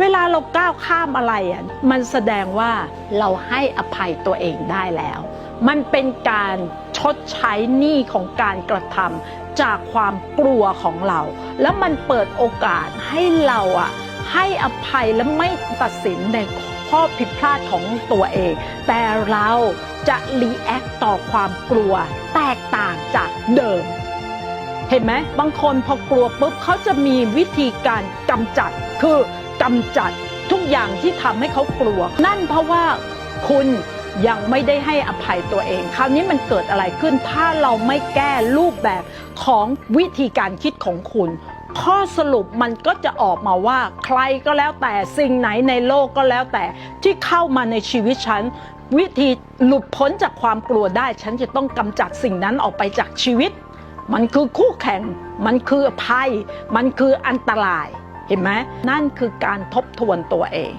เวลาเราก้าวข้ามอะไรอะมันแสดงว่าเราให้อภัยตัวเองได้แล้ว มันเป็นการชดใช้หนี้ของการกระทำจากความกลัวของเรา แล้วมันเปิดโอกาสให้เราอะให้อภัยและไม่ตัดสินในข้อผิดพลาดของตัวเอง แต่เราจะรีแอคต่อความกลัวแตกต่างจากเดิม เห็นไหมบางคนพอกลัวปุ๊บเขาจะมีวิธีการกำจัด คือกำจัดทุกอย่างที่ทำให้เขากลัว นั่นเพราะว่าคุณยังไม่ได้ให้อภัยตัวเอง คราวนี้มันเกิดอะไรขึ้น ถ้าเราไม่แก้รูปแบบของวิธีการคิดของคุณ ข้อสรุปมันก็จะออกมาว่าใครก็แล้วแต่สิ่งไหนในโลกก็แล้วแต่ที่เข้ามาในชีวิตฉัน วิธีหลุดพ้นจากความกลัวได้ ฉันจะต้องกำจัดสิ่งนั้นออกไปจากชีวิต มันคือคู่แข่ง มันคือภัย มันคืออันตราย เห็นไหมนั่นคือการทบทวนตัวเอง